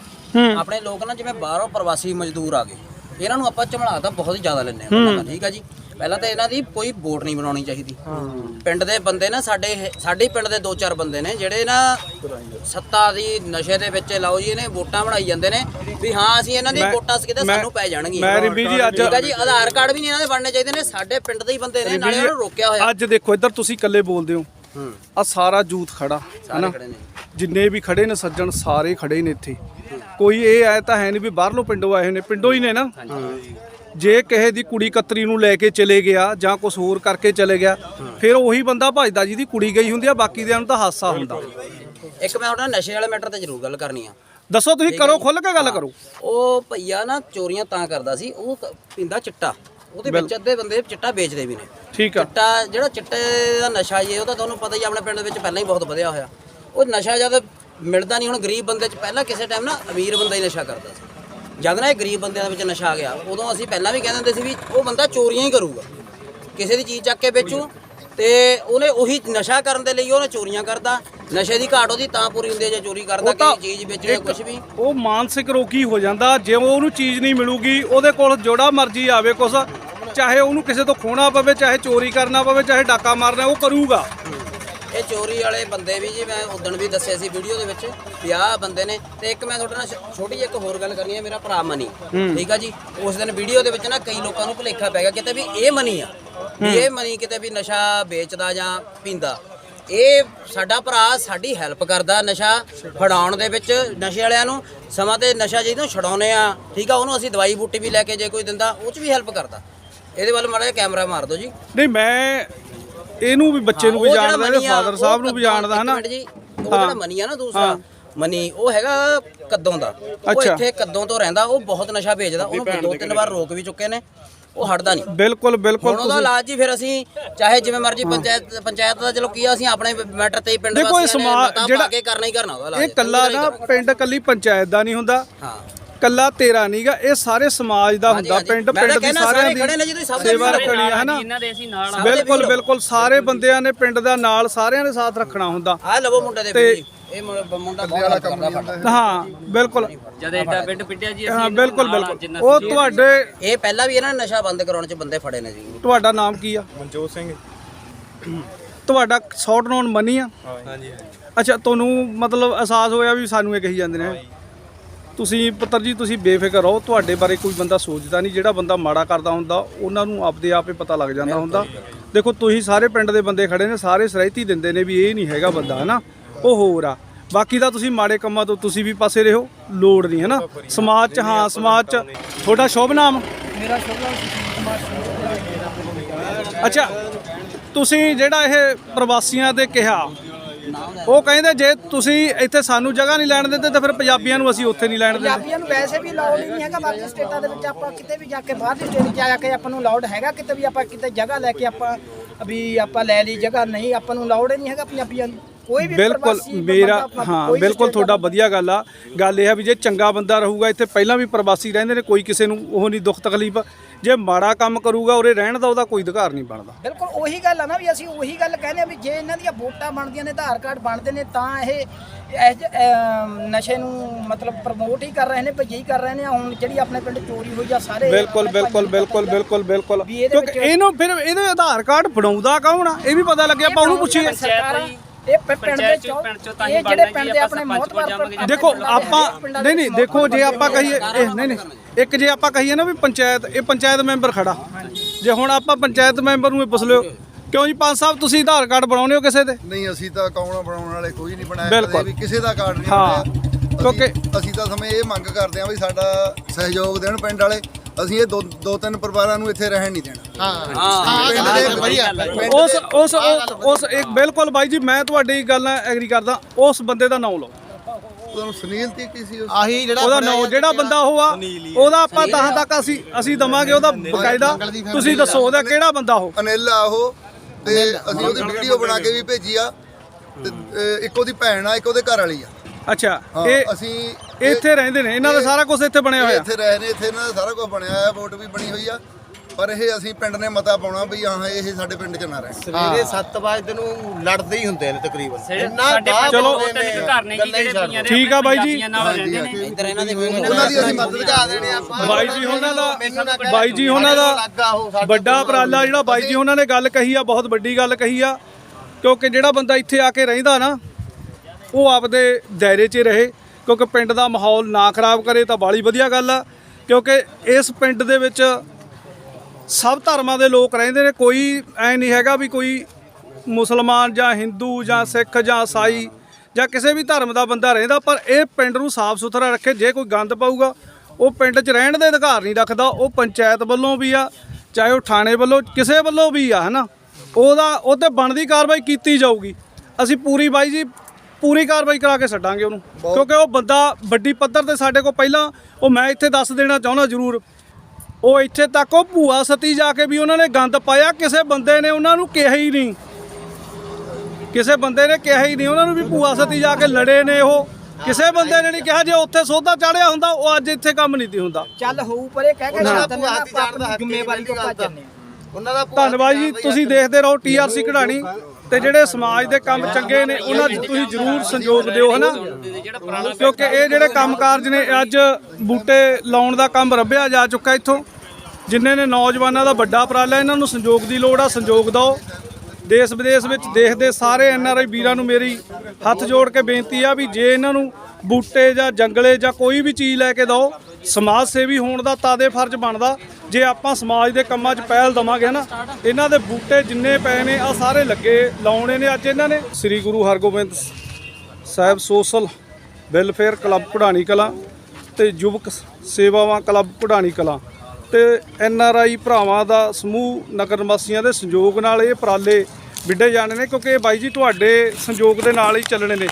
ਆਪਣੇ ਲੋਕ ਨਾ ਜਿਵੇਂ ਬਾਹਰੋਂ ਪ੍ਰਵਾਸੀ ਮਜ਼ਦੂਰ ਆ ਗਏ ਇਹਨਾਂ ਨੂੰ ਆਪਾਂ ਝਮਲਾ ਤਾਂ ਬਹੁਤ ਜ਼ਿਆਦਾ ਲੈਂਦੇ ਆ ਤਾਂ, ਠੀਕ ਆ ਜੀ। ਪਹਿਲਾਂ ਤਾਂ ਇਹਨਾਂ ਦੀ ਕੋਈ ਵੋਟ ਨਹੀਂ ਬਣਾਉਣੀ ਚਾਹੀਦੀ। ਪਿੰਡ ਦੇ ਬੰਦੇ ਨਾ ਸਾਡੇ ਸਾਡੇ ਪਿੰਡ ਦੇ ਦੋ ਚਾਰ ਬੰਦੇ ਨੇ ਜਿਹੜੇ ਨਾ ਸੱਤਾ ਦੀ ਨਸ਼ੇ ਦੇ ਵਿੱਚ ਲਾਓ ਜੀ ਇਹਨੇ ਵੋਟਾਂ ਬਣਾਈ ਜਾਂਦੇ ਨੇ। ਵੀ ਹਾਂ ਅਸੀਂ ਇਹਨਾਂ ਦੀ ਵੋਟਾਂ ਕਿਤੇ ਸਾਨੂੰ ਪੈ ਜਾਣਗੀਆਂ। ਮੈਂ ਰਿੰਬੀ ਜੀ ਅੱਜ ਠੀਕ ਜੀ ਆਧਾਰ ਕਾਰਡ ਵੀ ਨਹੀਂ ਇਹਨਾਂ ਦੇ ਬਣਨੇ ਚਾਹੀਦੇ ਨੇ ਸਾਡੇ ਪਿੰਡ ਦੇ ਹੀ ਬੰਦੇ ਨੇ ਨਾਲੇ ਉਹਨਾਂ ਨੂੰ ਰੋਕਿਆ ਹੋਇਆ। ਅੱਜ ਦੇਖੋ ਇੱਧਰ ਤੁਸੀਂ ਇਕੱਲੇ ਬੋਲਦੇ ਹੋ। ਆ ਸਾਰਾ ਜੂਥ ਖੜਾ ਹਨਾ? ਜਿੰਨੇ ਵੀ ਖੜੇ ਨੇ ਸੱਜਣ ਸਾਰੇ ਖੜੇ ਨੇ ਇੱਥੇ। ਕੋਈ ਇਹ ਐ ਤਾਂ ਹੈ ਨਹੀਂ ਵੀ ਬਾਹਰਲੋਂ ਪਿੰਡੋਂ ਆਏ ਹੋਏ ਨੇ ਪਿੰਡੋਂ ਹੀ ਨੇ ਨਾ। ਜੇ ਕਿਸੇ ਦੀ ਕੁੜੀ ਕਤਰੀ ਨੂੰ ਲੈ ਕੇ ਚਲੇ ਗਿਆ ਜਾਂ ਕੁਝ ਹੋਰ ਕਰਕੇ ਚਲੇ ਗਿਆ ਫਿਰ ਉਹੀ ਬੰਦਾ ਭਜਦਾ ਜਿਹਦੀ ਕੁੜੀ ਗਈ ਹੁੰਦੀ ਆ ਬਾਕੀ ਦਿਆਂ ਨੂੰ ਤਾਂ ਹਾਸਾ ਹੁੰਦਾ। ਇੱਕ ਮੈਂ ਤੁਹਾਡਾ ਨਸ਼ੇ ਵਾਲੇ ਮੈਟਰ ਤੇ ਜ਼ਰੂਰ ਗੱਲ ਕਰਨੀ ਆ। ਦੱਸੋ ਤੁਸੀਂ ਕਰੋ ਖੁੱਲ ਕੇ ਗੱਲ ਕਰੋ। ਉਹ ਭਈਆ ਨਾ ਚੋਰੀਆਂ ਤਾਂ ਕਰਦਾ ਸੀ ਉਹ ਪੀਂਦਾ ਚਿੱਟਾ। ਉਹਦੇ ਵਿੱਚ ਅੱਧੇ ਬੰਦੇ ਚਿੱਟਾ ਵੇਚਦੇ ਵੀ ਨੇ। ਠੀਕ ਆ। ਚਿੱਟਾ ਜਿਹੜਾ ਚਿੱਟੇ ਦਾ ਨਸ਼ਾ ਜੀ ਉਹ ਤਾਂ ਤੁਹਾਨੂੰ ਪਤਾ ਹੀ ਆਪਣੇ ਪਿੰਡ ਦੇ ਵਿੱਚ ਪਹਿਲਾਂ ਹੀ ਬਹੁਤ ਵਧਿਆ ਹੋਇਆ। ਉਹ ਨਸ਼ਾ ਜਦ ਮਿਲਦਾ ਨਹੀਂ ਹੁਣ ਗਰੀਬ ਬੰਦੇ 'ਚ ਪਹਿਲਾਂ ਕਿਸੇ ਟਾਈਮ ਨਾ ਅਮੀਰ ਬੰਦਾ ਹੀ ਨਸ਼ਾ ਕਰਦਾ ਸੀ। ਜਦ ਨਾ ਇਹ ਗਰੀਬ ਬੰਦਿਆਂ ਦੇ ਵਿੱਚ ਨਸ਼ਾ ਆ ਗਿਆ ਉਦੋਂ ਅਸੀਂ ਪਹਿਲਾਂ ਵੀ ਕਹਿੰਦੇ ਹੁੰਦੇ ਸੀ ਵੀ ਉਹ ਬੰਦਾ ਚੋਰੀਆਂ ਹੀ ਕਰੂਗਾ। ਕਿਸੇ ਦੀ ਚੀਜ਼ ਚੱਕ ਕੇ ਵੇਚੂ ਤੇ ਉਹਨੇ ਉਹੀ ਨਸ਼ਾ ਕਰਨ ਦੇ ਲਈ ਉਹਨੇ ਚੋਰੀਆਂ ਕਰਦਾ ਨਸ਼ੇ ਦੀ ਘਾਟ ਉਹਦੀ ਤਾਂ ਪੂਰੀ ਹੁੰਦੀ ਹੈ ਜੇ ਚੋਰੀ ਕਰਦਾ ਉਹ ਤਾਂ ਕਿ ਚੀਜ਼ ਇੱਕ- ਕੁਝ ਵੀ। ਉਹ ਮਾਨਸਿਕ ਰੋਗੀ ਹੋ ਜਾਂਦਾ ਜੇ ਉਹਨੂੰ ਚੀਜ਼ ਨਹੀਂ ਮਿਲੂਗੀ ਉਹਦੇ ਕੋਲ ਜੋੜਾ ਮਰਜ਼ੀ ਆਵੇ ਕੁਛ ਚਾਹੇ ਉਹਨੂੰ ਕਿਸੇ ਤੋਂ ਖੋਣਾ ਪਵੇ ਚਾਹੇ ਚੋਰੀ ਕਰਨਾ ਪਵੇ ਚਾਹੇ ਡਾਕਾ ਮਾਰਨਾ ਉਹ ਕਰੂਗਾ। ਇਹ ਚੋਰੀ ਵਾਲੇ ਬੰਦੇ ਵੀ ਜੀ ਮੈਂ ਉਦੋਂ ਵੀ ਦੱਸਿਆ ਸੀ ਵੀਡੀਓ ਦੇ ਵਿੱਚ ਵੀ ਆਹ ਬੰਦੇ ਨੇ ਤੇ ਇੱਕ ਮੈਂ ਤੁਹਾਡੇ ਨਾਲ ਛ- ਛੋਟੀ ਜਿਹੀ ਇੱਕ ਹੋਰ ਗੱਲ ਕਰਨੀ ਹੈ ਮੇਰਾ ਭਰਾ ਮਨੀ। ਠੀਕ ਆ ਜੀ? ਉਸ ਦਿਨ ਵੀਡੀਓ ਦੇ ਵਿੱਚ ਨਾ ਕਈ ਲੋਕਾਂ ਨੂੰ ਭੁਲੇਖਾ ਪੈ ਗਿਆ ਕਿਤੇ ਵੀ ਇਹ ਮਨੀ ਆ ਵੀ ਇਹ ਮਨੀ ਕਿਤੇ ਵੀ ਨਸ਼ਾ ਵੇਚਦਾ ਜਾਂ ਪੀਂਦਾ ਇਹ ਸਾਡਾ ਭਰਾ ਸਾਡੀ ਹੈਲਪ ਕਰਦਾ ਨਸ਼ਾ ਫੜਾਉਣ ਦੇ ਵਿੱਚ ਨਸ਼ੇ ਵਾਲਿਆਂ ਨੂੰ ਸਮਾਂ ਤੇ ਨਸ਼ਾ ਜਿਹਨੂੰ ਛਡਾਉਨੇ ਆ ਠੀਕ ਆ? ਉਹਨੂੰ ਅਸੀਂ ਦਵਾਈ ਬੂਟੀ ਵੀ ਲੈ ਕੇ ਜੇ ਕੋਈ ਦਿੰਦਾ ਉਹ 'ਚ ਵੀ ਹੈਲਪ ਕਰਦਾ। ਇਹਦੇ ਵੱਲ ਮਾੜਾ ਜਿਹਾ ਕੈਮਰਾ ਮਾਰ ਦਿਓ ਜੀ। ਨਹੀਂ ਮੈਂ ਇਹਨੂੰ ਵੀ ਬੱਚੇ ਨੂੰ ਵੀ ਜਾਣਦਾ ਇਹਦੇ ਫਾਦਰ ਸਾਹਿਬ ਨੂੰ ਵੀ ਜਾਣਦਾ ਹਨਾ? ਉਹ ਜਿਹੜਾ ਮਨੀ ਆ ਨਾ ਦੂਸਰਾ। ਮਨੀ ਉਹ ਹੈਗਾ ਕੱਦੋਂ ਦਾ। ਉਹ ਅੱਛਾ। ਇੱਥੇ ਕੱਦੋਂ ਤੋਂ ਰਹਿੰਦਾ ਉਹ ਬਹੁਤ ਨਸ਼ਾ ਵੇਚਦਾ ਉਹਨੂੰ ਦੋ ਤਿੰਨ ਵਾਰ ਰੋਕ ਵੀ ਚੁੱਕੇ ਨੇ ਉਹ ਹਟਦਾ ਨਹੀਂ। ਬਿਲਕੁਲ ਬਿਲਕੁਲ ਹੁਣ ਉਹਦਾ ਇਲਾਜ ਜੀ ਫਿਰ ਅਸੀਂ ਚਾਹੇ ਜਿਵੇਂ ਮਰਜ਼ੀ ਪੰਚਾਇਤ ਪੰਚਾਇਤ ਦਾ ਚਲੋ ਕੀ ਆ ਅਸੀਂ ਆਪਣੇ ਮੈਟਰ ਤੇ ਹੀ ਪਿੰਡ ਦੇਖੋ ਇਹ ਵਾਸੀਆਂ ਨੇ ਸਮਾਜ ਮਤਾ ਪਾ ਜਿਹੜਾ- ਕੇ ਕਰਨਾ ਹੀ ਕਰਨਾ ਉਹਦਾ ਇਲਾਜ। ਇਹ ਕੱਲਾ ਨਾ ਪਿੰਡ ਕੱਲੀ ਪੰਚਾਇਤ ਦਾ ਨਹੀਂ ਹੁੰਦਾ। ਹਾਂ। ਕੱਲਾ ਤੇਰਾ ਨਹੀਂਗਾ ਇਹ ਸਾਰੇ ਸਮਾਜ ਦਾ ਹੁੰਦਾ। ਪਿੰਡ ਪਿੰਡ ਦੀ ਸਾਰਿਆਂ ਨੇ ਦੀ ਸੇਵਾ ਰੱਖਣੀ ਹੈ ਹਨਾ? ਇਹਨਾਂ ਦੇ ਅਸੀਂ ਨਾਲ ਆ। ਬਿਲਕੁਲ ਬਿਲਕੁਲ ਸਾਰੇ ਬੰਦਿਆਂ ਨੇ ਪਿੰਡ ਦਾ ਨਾਲ ਸਾਰਿਆਂ ਨੇ ਸਾਥ ਰੱਖਣਾ ਹੁੰਦਾ। ਆਹ ਲਵੋ ਮੁੰਡੇ ਦੇ ਤੇ- ਇਹ ਮੁੰਡਾ ਬਹੁਤ ਸਾਡਾ। ਹਾਂ ਬਿਲਕੁਲ। ਜਦ ਐਡਾ ਬਿੱਡ ਪਿੱਟਿਆ ਜੀ ਅਸੀਂ ਹਾਂ ਬਿਲਕੁਲ ਆ, ਬਿਲਕੁਲ। ਉਹ। ਤੁਹਾਡੇ ਇਹ ਪਹਿਲਾਂ ਵੀ ਇਹਨਾਂ ਨੇ ਨਸ਼ਾ ਬੰਦ ਕਰਾਉਣ 'ਚ ਬੰਦੇ ਫੜੇ ਨੇ ਜੀ। ਤੁਹਾਡਾ ਨਾਮ ਕੀ ਆ? ਮਨਜੋਤ ਸਿੰਘ। ਤੁਹਾਡਾ ਸ਼ਾਰਟ ਨੋਨ ਮਨੀ ਆ? ਹਾਂਜੀ ਅੱਛਾ ਤੁਹਾਨੂੰ ਮਤਲਬ ਅਹਿਸਾਸ ਹੋਇਆ ਵੀ ਸਾਨੂੰ ਇਹ ਕਹੀ ਜਾਂਦੇ ਨੇ? ਤੁਸੀਂ ਪੁੱਤਰ ਜੀ ਤੁਸੀਂ ਬੇਫਿਕਰ ਰਹੋ ਤੁਹਾਡੇ ਬਾਰੇ ਕੋਈ ਬੰਦਾ ਸੋਚਦਾ ਨਹੀਂ ਜਿਹੜਾ ਬੰਦਾ ਮਾੜਾ ਕਰਦਾ ਹੁੰਦਾ ਉਹਨਾਂ ਨੂੰ ਆਪਦੇ ਆਪੇ ਪਤਾ ਲੱਗ ਜਾਂਦਾ ਹੁੰਦਾ। ਦੇਖੋ ਤੁਸੀਂ ਸਾਰੇ ਪਿੰਡ ਦੇ ਬੰਦੇ ਖੜੇ ਨੇ ਸਾਰੇ ਸਰਾਇਤੀ ਦਿੰਦੇ ਨੇ ਵੀ ਇਹ ਨਹੀਂ ਹੈਗਾ ਬੰਦਾ ਹਨਾ? ਉਹ ਹੋਰ ਆ। ਬਾਕੀ ਦਾ ਤੁਸੀਂ ਮਾੜੇ ਕੰਮਾਂ ਤੋਂ ਤੁਸੀਂ ਵੀ ਪਾਸੇ ਰਹੋ ਲੋੜ ਨਹੀਂ ਹਨਾ? ਸਮਾਜ 'ਚ ਹਾਂ ਸਮਾਜ 'ਚ। ਤੁਹਾਡਾ ਸ਼ੁਭ ਨਾਮ? ਮੇਰਾ ਸ਼ੁਭ ਕੁਮਾਰ ਅੱਛਾ ਤੁਸੀਂ ਜਿਹੜਾ ਇਹ ਪ੍ਰਵਾਸੀਆਂ ਦੇ ਕਿਹਾ ਉਹ ਕਹਿੰਦੇ ਜੇ ਤੁਸੀਂ ਇੱਥੇ ਸਾਨੂੰ ਜਗ੍ਹਾ ਨਹੀਂ ਲੈਣ ਦਿੰਦੇ ਤਾਂ ਫਿਰ ਪੰਜਾਬੀਆਂ ਨੂੰ ਅਸੀਂ ਉੱਥੇ ਨਹੀਂ ਲੈਣ ਦਿੰਦੇ। ਪੰਜਾਬੀਆਂ ਨੂੰ ਵੈਸੇ ਵੀ ਲਾਉਡ ਨਹੀਂ ਹੈਗਾ ਬਾਕੀ ਸਟੇਟਾਂ ਦੇ ਵਿੱਚ ਆਪਾਂ ਕਿਤੇ ਵੀ ਜਾ ਕੇ ਬਾਹਰ ਦੀ ਸਟੇਟ ਜਾ ਕੇ ਆਪਾਂ ਨੂੰ ਲਾਉਡ ਹੈਗਾ ਕਿਤੇ ਵੀ ਆਪਾਂ ਕਿਤੇ ਜਗ੍ਹਾ ਲੈ ਕੇ ਆਪਾਂ ਵੀ ਆਪਾਂ ਲੈ ਲਈ ਜਗ੍ਹਾ ਨਹੀਂ ਆਪਾਂ ਨੂੰ ਲਾਉਡ ਨਹੀਂ ਹੈਗਾ ਪੰਜਾਬੀਆਂ ਨੂੰ। ਕੋਈ ਵੀ ਬਿਲਕੁਲ ਮੇਰਾ ਹਾਂ ਬਿਲਕੁਲ ਤੁਹਾਡਾ ਵਧੀਆ ਗੱਲ ਆ। ਗੱਲ ਇਹ ਆ ਵੀ ਜੇ ਚੰਗਾ ਬੰਦਾ ਰਹੂਗਾ ਇੱਥੇ ਪਹਿਲਾਂ ਵੀ ਪ੍ਰਵਾਸੀ ਰਹਿੰਦੇ ਨੇ ਕੋਈ ਕਿਸੇ ਨੂੰ ਉਹ ਨਹੀਂ ਦੁੱਖ ਤਕਲੀਫ। ਜੇ ਮਾੜਾ ਕੰਮ ਕਰੂਗਾ ਉਰੇ ਰਹਿਣ ਦਾ ਉਹਦਾ ਕੋਈ ਅਧਿਕਾਰ ਨਹੀਂ ਬਣਦਾ। ਬਿਲਕੁਲ ਉਹੀ ਗੱਲ ਆ ਨਾ ਵੀ ਅਸੀਂ ਉਹੀ ਗੱਲ ਕਹਿੰਦੇ ਆ ਵੀ ਜੇ ਇਹਨਾਂ ਦੀਆਂ ਵੋਟਾਂ ਬਣਦੀਆਂ ਨੇ ਆਧਾਰ ਕਾਰਡ ਬਣਦੇ ਨੇ ਤਾਂ ਇਹ ਜ- ਨਸ਼ੇ ਨੂੰ ਮਤਲਬ ਪ੍ਰਮੋਟ ਹੀ ਕਰ ਰਹੇ ਨੇ ਭਈ ਕਰ ਰਹੇ ਨੇ ਹੁਣ ਜਿਹੜੀ ਆਪਣੇ ਪਿੰਡ ਚੋਰੀ ਹੋਈ ਆ ਸਾਰੇ ਬਿਲਕੁਲ ਬਿਲਕੁਲ ਬਿਲਕੁਲ ਬਿਲਕੁਲ ਬਿਲਕੁਲ। ਕਿਉਂਕਿ ਇਹਨੂੰ ਫਿਰ ਇਹਦੇ ਆਧਾਰ ਕਾਰਡ ਬਣਾਉਂਦਾ ਕੌਣ ਆ? ਇਹ ਵੀ ਪਤਾ ਲੱਗਿਆ ਆਪਾਂ ਉਹਨੂੰ ਪੁੱਛੀਏ। ਸਰਕਾਰਾਂ ਇਹ ਪ- ਪਿੰਡ ਦੇ ਚੋਂ- ਇਹ ਜਿਹੜੇ ਪਿੰਡ ਦੇ ਆਪਣੇ ਮੋਹਤਵਾਰ। ਦੇਖੋ ਆਪਾਂ ਨਹੀਂ ਨਹੀਂ ਦੇਖੋ ਜੇ ਆਪਾਂ ਕਹੀਏ ਇਹ ਨਹੀਂ ਨਹੀਂ। ਇੱਕ ਜੇ ਆਪਾਂ ਕਹੀਏ ਨਾ ਵੀ ਪੰਚਾਇਤ ਇਹ ਪੰਚਾਇਤ ਮੈਂਬਰ ਖੜਾ। ਜੇ ਹੁਣ ਆਪਾਂ ਪੰਚਾਇਤ ਮੈਂਬਰ ਨੂੰ ਇਹ ਪੁੱਛ ਲਿਓ ਕਿਉਂ ਜੀ ਪੰਜ ਸਾਹਿਬ ਤੁਸੀਂ ਆਧਾਰ ਕਾਰਡ ਬਣਾਉਨੇ ਹੋ ਕਿਸੇ ਦੇ? ਨਹੀਂ ਅਸੀਂ ਤਾਂ ਕੌਣਾ ਬਣਾਉਣ ਵਾਲੇ ਕੋਈ ਨਹੀਂ ਬਣਾਇਆ ਬਿਲਕੁਲ। ਕਦੇ ਵੀ ਕਿਸੇ ਦਾ ਕਾਰਡ ਨਹੀਂ ਹਾਂ, ਬਣਾਇਆ ਕਿਉਂਕਿ- ਅਸੀਂ- ਅਸੀਂ ਤਾਂ ਸਮੇਂ ਇਹ ਮੰਗ ਕਰਦੇ ਹਾਂ ਵੀ ਸਾਡਾ ਸਹਿਯੋਗ ਦੇਣ ਪਿੰਡ ਵਾਲੇ। ਅਸੀਂ ਇਹ ਦੋ ਦੋ ਤਿੰਨ ਪਰਿਵਾਰਾਂ ਨੂੰ ਇੱਥੇ ਰਹਿਣ ਨਹੀਂ ਦੇਣਾ। ਪਿੰਡ ਉਸ ਉਸ ਉਸ ਇੱਕ ਬਿਲਕੁਲ ਬਾਈ ਜੀ ਮੈਂ ਤੁਹਾਡੀ ਗੱਲ ਨਾਲ ਐਗਰੀ ਕਰਦਾ ਉਸ ਬੰਦੇ ਦਾ ਨਾਮ ਲਓ। ਤੁਹਾਨੂੰ ਸੁਨੀਲ ਤੀ ਕੀ ਸੀ ਉਸ? ਆਹੀ ਜਿਹੜਾ ਉਹਦਾ ਨਾਮ ਜਿਹੜਾ ਬੰਦਾ ਉਹ ਆ। ਉਹਦਾ ਆਪਾਂ ਤਾਂ ਤੱਕ ਅਸੀਂ ਅਸੀਂ ਦਵਾਂਗੇ ਉਹਦਾ ਬਕਾਇਦਾ। ਤੁਸੀਂ ਦੱਸੋ ਉਹਦਾ ਕਿਹੜਾ ਬੰਦਾ ਉਹ ਅਨਿਲ ਆ ਉਹ ਤੇ ਅਸੀਂ ਉਹਦੀ ਵੀਡੀਓ ਬਣਾ ਕੇ ਵੀ ਭੇਜੀ ਆ। ਤੇ ਅਹ, ਇੱਕ ਉਹਦੀ ਭੈਣ ਆ ਇੱਕ ਉਹਦੇ ਘਰ ਵਾਲੀ ਆ। ਅੱਛਾ ਹਾਂ ਇਹ ਅਸੀਂ ਇਹ ਇੱਥੇ ਰਹਿੰਦੇ ਨੇ ਇਹਨਾਂ ਦਾ ਸਾਰਾ ਕੁਝ ਇੱਥੇ ਬਣਿਆ ਹੋਇਆ। ਇੱਥੇ ਰਹੇ ਨੇ ਇੱਥੇ ਇਹਨਾਂ ਦਾ ਸਾਰਾ ਕੁਝ ਬਣਿਆ ਹੋਇਆ ਵੋਟ ਵੀ ਬਣੀ ਹੋਈ ਆ। ਪਰ ਇਹ ਅਸੀਂ ਪਿੰਡ ਨੇ ਮਤਾ ਪਾਉਣਾ ਵੀ ਹਾਂ ਇਹ ਸਾਡੇ ਪਿੰਡ 'ਚ ਨਾ ਰਹਿਣ ਸਵੇਰੇ 7 ਵਜੇ ਨੂੰ ਲੜਦੇ ਹੀ ਹੁੰਦੇ ਨੇ ਤਕਰੀਬਨ। ਚਲੋ। ਘਰ ਨੇ ਜੀ ਜਿਹੜੇ ਪਈਆਂ ਨੇ ਠੀਕ ਆ ਬਾਈ ਜੀ। ਇੱਧਰ ਇਹਨਾਂ ਦੇ ਉਹਨਾਂ ਦੀ ਅਸੀਂ ਮਦਦ ਕਰ ਦੇਣੇ ਆਪਾਂ। ਬਾਈ ਜੀ ਉਹਨਾਂ ਦਾ ਬਾਈ ਜੀ ਉਹਨਾਂ ਦਾ ਵੱਡਾ ਉਪਰਾਲਾ ਜਿਹੜਾ ਬਾਈ ਜੀ ਉਹਨਾਂ ਨੇ ਗੱਲ ਕਹੀ ਆ ਬਹੁਤ ਵੱਡੀ ਗੱਲ ਕਹੀ ਆ। ਕਿਉਂਕਿ ਜਿਹੜਾ ਬੰਦਾ ਇੱਥੇ ਆ ਕੇ ਰਹਿੰਦਾ ਨਾ ਉਹ ਆਪਦੇ ਦਾਇਰੇ 'ਚ ਰਹੇ। ਕਿਉਂਕਿ ਪਿੰਡ ਦਾ ਮਾਹੌਲ ਨਾ ਖਰਾਬ ਕਰੇ ਤਾਂ ਬਾਲੀ ਵਧੀਆ ਗੱਲ ਆ। ਕਿਉਂਕਿ ਇਸ ਪਿੰਡ ਦੇ ਵਿੱਚ ਸਭ ਧਰਮਾਂ ਦੇ ਲੋਕ ਰਹਿੰਦੇ ਨੇ। ਕੋਈ ਐ ਨਹੀਂ ਹੈਗਾ ਵੀ ਕੋਈ ਮੁਸਲਮਾਨ ਜਾਂ ਹਿੰਦੂ ਜਾਂ ਸਿੱਖ ਜਾਂ ਈਸਾਈ ਜਾਂ ਕਿਸੇ ਵੀ ਧਰਮ ਦਾ ਬੰਦਾ ਰਹਿੰਦਾ, ਪਰ ਇਹ ਪਿੰਡ ਨੂੰ ਸਾਫ਼ ਸੁਥਰਾ ਰੱਖੇ। ਜੇ ਕੋਈ ਗੰਦ ਪਾਊਗਾ, ਉਹ ਪਿੰਡ 'ਚ ਰਹਿਣ ਦੇ ਅਧਿਕਾਰ ਨਹੀਂ ਰੱਖਦਾ। ਉਹ ਪੰਚਾਇਤ ਵੱਲੋਂ ਵੀ ਆ, ਚਾਹੇ ਉਹ ਥਾਣੇ ਵੱਲੋਂ, ਕਿਸੇ ਵੱਲੋਂ ਵੀ ਆ, ਹਨਾ। ਉਹਦਾ, ਉਹ ਤੇ ਬਣਦੀ ਕਾਰਵਾਈ ਕੀਤੀ ਜਾਊਗੀ। ਅਸੀਂ ਪੂਰੀ ਬਾਈ ਜੀ ਪੂਰੀ ਕਾਰਵਾਈ ਕਰਾ ਕੇ ਛੱਡਾਂਗੇ ਉਹਨੂੰ। ਕਿਉਂਕਿ ਉਹ ਬੰਦਾ ਵੱਡੀ ਪੱਧਰ ਤੇ ਸਾਡੇ ਕੋਲ ਪਹਿਲਾਂ ਉਹ ਮੈਂ ਇੱਥੇ ਦੱਸ ਦੇਣਾ ਚਾਹੁੰਦਾ ਜ਼ਰੂਰ। ਉਹ ਇੱਥੇ ਤੱਕ ਉਹ ਭੂਆ ਸਤੀ ਜਾ ਕੇ ਵੀ ਉਹਨਾਂ ਨੇ ਗੰਦ ਪਾਇਆ ਕਿਸੇ ਬੰਦੇ ਨੇ ਉਹਨਾਂ ਨੂੰ ਕਿਹਾ ਹੀ ਨਹੀਂ। ਕਿਸੇ ਬੰਦੇ ਨੇ ਕਿਹਾ ਹੀ ਨਹੀਂ ਉਹਨਾਂ ਨੂੰ ਵੀ ਭੂਆ ਸਤੀ ਜਾ ਕੇ ਲੜੇ ਨੇ ਉਹ। ਕਿਸੇ ਬੰਦੇ ਨੇ ਨਹੀਂ ਕਿਹਾ ਜੇ ਉੱਥੇ ਸੋਧਾ ਚਾੜਿਆ ਹੁੰਦਾ ਉਹ ਅੱਜ ਇੱਥੇ ਕੰਮ ਨਹੀਂ ਤੀ ਹੁੰਦਾ। ਚੱਲ ਹੋਊ ਪਰ ਇਹ ਕਹਿ ਕੇ ਦਾ ਆਪਣੀ ਜ਼ਿੰਮੇਵਾਰੀ ਤੋਂ ਭੱਜ ਜਾਂਦੇ ਉਹਨਾਂ ਦਾ ਧੰਨਵਾਦ ਜੀ ਤੁਸੀਂ ਦੇਖਦੇ ਰਹੋ ਟੀਆਰਸੀ ਕਢਾਣੀ। ਤੇ ਜਿਹੜੇ ਸਮਾਜ ਦੇ ਕੰਮ ਚੰਗੇ ਨੇ, ਉਹਨਾਂ 'ਚ ਤੁਸੀਂ ਜ਼ਰੂਰ ਸੰਯੋਗ ਦਿਓ, ਹਨਾ? ਕਿਉਂਕਿ ਇਹ ਜਿਹੜੇ ਕੰਮਕਾਜ ਨੇ ਅੱਜ ਬੂਟੇ ਲਾਉਣ ਦਾ ਕੰਮ ਰੱਬਿਆ ਜਾ ਚੁੱਕਾ ਇੱਥੋਂ, ਜਿੰਨੇ ਨੇ ਨੌਜਵਾਨਾਂ ਦਾ ਵੱਡਾ ਉਪਰਾਲਾ, ਇਹਨਾਂ ਨੂੰ ਸੰਯੋਗ ਦੀ ਲੋੜ ਆ ਸੰਯੋਗ ਦਿਓ। ਦੇਸ਼ ਵਿਦੇਸ਼ ਵਿੱਚ ਦੇਖਦੇ ਸਾਰੇ ਐੱਨ ਆਰ ਆਈ ਵੀਰਾਂ ਨੂੰ ਮੇਰੀ ਹੱਥ ਜੋੜ ਕੇ ਬੇਨਤੀ ਆ ਵੀ ਜੇ ਇਹਨਾਂ ਨੂੰ ਬੂਟੇ ਜਾਂ ਜੰਗਲੇ ਜਾਂ ਕੋਈ ਵੀ ਚੀਜ਼ ਲੈ ਕੇ ਦਿਓ ਸਮਾਜ ਸੇਵੀ ਹੋਣ ਦਾ ਤਾਦੇ ਫਰਜ਼ ਬਣਦਾ। ਜੇ ਆਪਾਂ ਸਮਾਜ ਦੇ ਕੰਮਾਂ 'ਚ ਪਹਿਲ ਦਵਾਂਗੇ ਨਾ ਇਹਨਾਂ ਦੇ ਬੂਟੇ ਜਿੰਨੇ ਪਏ ਨੇ ਆ ਸਾਰੇ ਲੱਗੇ ਲਾਉਣੇ ਨੇ ਅੱਜ ਇਹਨਾਂ ਨੇ। Sri Guru Hargobind Sahib social welfare club Ghurani Kalan ਤੇ ਯੁਵਕ ਸੇਵਾਵਾਂ ਕਲੱਬ ਘੁੜਾਣੀ ਕਲਾਂ ਤੇ ਐਨ ਆਰ ਆਈ ਭਰਾਵਾਂ ਦਾ ਸਮੂਹ ਨਗਰ ਨਿਵਾਸੀਆਂ ਦੇ ਸੰਯੋਗ ਨਾਲ ਇਹ ਉਪਰਾਲੇ ਵਿੱਢੇ ਜਾਣੇ ਨੇ, ਕਿਉਂਕਿ ਇਹ ਬਾਈ ਜੀ ਤੁਹਾਡੇ ਸੰਯੋਗ ਦੇ ਨਾਲ ਹੀ ਚੱਲਣੇ ਨੇ।